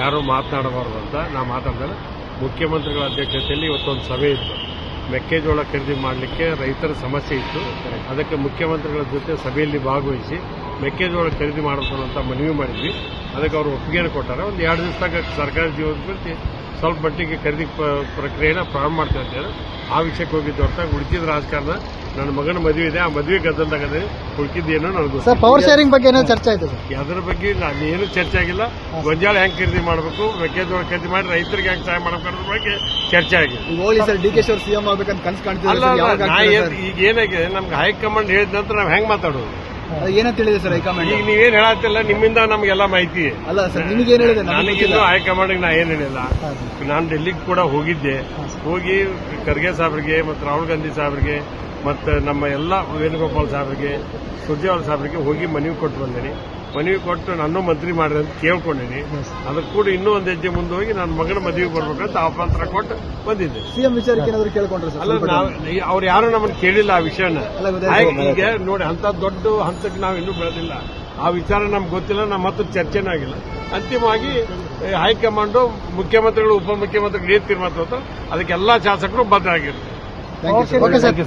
ಯಾರು ಮಾತನಾಡಬಾರ್ದು ಅಂತ ನಾ ಮಾತಾಡಿದ್ರೆ ಮುಖ್ಯಮಂತ್ರಿಗಳ ಅಧ್ಯಕ್ಷತೆಯಲ್ಲಿ ಇವತ್ತೊಂದು ಸಭೆ ಇತ್ತು. ಮೆಕ್ಕೆಜೋಳ ಖರೀದಿ ಮಾಡಲಿಕ್ಕೆ ರೈತರ ಸಮಸ್ಯೆ ಇತ್ತು. ಅದಕ್ಕೆ ಮುಖ್ಯಮಂತ್ರಿಗಳ ಜೊತೆ ಸಭೆಯಲ್ಲಿ ಭಾಗವಹಿಸಿ ಮೆಕ್ಕೆಜೋಳ ಖರೀದಿ ಮಾಡಬೇಕು ಅಂತ ಮನವಿ ಮಾಡಿದ್ವಿ. ಅದಕ್ಕೆ ಅವರು ಒಪ್ಪಿಗೆಯನ್ನು ಕೊಟ್ಟಾರೆ. ಒಂದು ಎರಡು ದಿವಸದಾಗ ಸರ್ಕಾರಿ ಜೀವನ ಕುರಿತು ಸ್ವಲ್ಪ ಮಟ್ಟಿಗೆ ಖರೀದಿ ಪ್ರಕ್ರಿಯೆನ ಪ್ರಾರಂಭ ಮಾಡ್ತಾ ಹೇಳಿ ಆ ವಿಷಯಕ್ಕೆ ಹೋಗಿದ್ದು ಹೊರತಾಗಿ ಉಳಿದಿದ್ದ ರಾಜಕಾರಣ ನನ್ನ ಮಗನ ಮದುವೆ ಇದೆ ಆ ಮದುವೆ ಗದ್ದಲ್ದಾಗದೆ ಹುಡುಕಿದ್ದೇನೋ ನನಗೆ. ಸರ್ ಪವರ್ ಶೇರಿಂಗ್ ಬಗ್ಗೆ ಏನೋ ಚರ್ಚೆ ಆಯ್ತು ಸರ್? ಅದರ ಬಗ್ಗೆ ನಾನು ಏನು ಚರ್ಚೆ ಆಗಿಲ್ಲ. ಗೊಂಜಾಳ ಹೆಂಗ್ ಖರೀದಿ ಮಾಡಬೇಕು ಮೆಕ್ಕೆಜೋಳ ಖರೀದಿ ಮಾಡಿ ರೈತರಿಗೆ ಹೆಂಗ್ ಸಹಾಯ ಮಾಡಬೇಕು ಅನ್ನೋದ್ರ ಬಗ್ಗೆ ಚರ್ಚೆ ಆಗಿದೆ. ಈಗ ಸರ್ ಡಿ ಕೆ ಸಿಎಂ ಆಗ್ಬೇಕಂತ ಕನ್ಸು ಅಲ್ಲ ಅಲ್ಲ? ಈಗ ಏನಾಗಿದೆ ನಮ್ಗೆ ಹೈಕಮಾಂಡ್ ಹೇಳಿದ ನಂತರ ನಾವು ಹೆಂಗ್ ಮಾತಾಡೋದು? ಏನಂತ ಹೇಳಿದೆ ಸರ್ ಹೈಕಮಾಂಡ್? ಈಗ ನೀವೇನ್ ಹೇಳತ್ತಿಲ್ಲ ನಿಮ್ಮಿಂದ ನಮ್ಗೆಲ್ಲ ಮಾಹಿತಿ. ಅಲ್ಲ ಸರ್ ನಿಮಗೆ ಏನ್ ಹೇಳಿದೆ? ನನಗಿನ್ನೂ ಹೈಕಮಾಂಡ್ ನಾ ಏನ್ ಹೇಳಿಲ್ಲ. ನಾನು ಡೆಲ್ಲಿಗೆ ಕೂಡ ಹೋಗಿದ್ದೆ. ಹೋಗಿ ಖರ್ಗೆ ಸಾಹೇಬ್ರಿಗೆ ಮತ್ತು ರಾಹುಲ್ ಗಾಂಧಿ ಸಾಹೇಬ್ರಿಗೆ ಮತ್ತು ನಮ್ಮ ಎಲ್ಲ ವೇಣುಗೋಪಾಲ್ ಸಾಹೇಬ್ರಿಗೆ ಸುರ್ಜೇವಾಲ್ ಸಾಹೇಬ್ರಿಗೆ ಹೋಗಿ ಮನವಿ ಕೊಟ್ಟು ಬಂದೇನಿ. ಮನವಿ ಕೊಟ್ಟು ನಾನು ಮಂತ್ರಿ ಮಾಡ್ರಿ ಅಂತ ಕೇಳ್ಕೊಂಡಿನಿ. ಅದಕ್ಕೆ ಕೂಡ ಇನ್ನೂ ಒಂದು ಹೆಜ್ಜೆ ಮುಂದೆ ಹೋಗಿ ನನ್ನ ಮಗನ ಮದುವೆ ಬರ್ಬೇಕಂತ ಆಹ್ವಾಂತರ ಕೊಟ್ಟು ಬಂದಿದ್ದೆ. ಸಿಎಂ ವಿಚಾರಕ್ಕೆ ಏನಾದ್ರು ಕೇಳ್ಕೊಂಡ್ರೆ ಸರ್? ಅಲ್ಲ ನಾವು ಅವ್ರು ಯಾರು ನಮ್ಮನ್ನು ಕೇಳಿಲ್ಲ ಆ ವಿಷಯನ. ಈಗ ನೋಡಿ ಅಂತ ದೊಡ್ಡ ಹಂತಕ್ಕೆ ನಾವು ಇನ್ನೂ ಬೆಳೆದಿಲ್ಲ. ಆ ವಿಚಾರ ನಮ್ಗೆ ಗೊತ್ತಿಲ್ಲ ನಮ್ಮ ಹತ್ರ ಚರ್ಚೆನೂ ಆಗಿಲ್ಲ. ಅಂತಿಮವಾಗಿ ಹೈಕಮಾಂಡು ಮುಖ್ಯಮಂತ್ರಿಗಳು ಉಪಮುಖ್ಯಮಂತ್ರಿಗಳು ಏನ್ ತೀರ್ಮಾನ ತಗೋತಾರೋ ಅದಕ್ಕೆಲ್ಲ ಶಾಸಕರು ಬದ್ಧ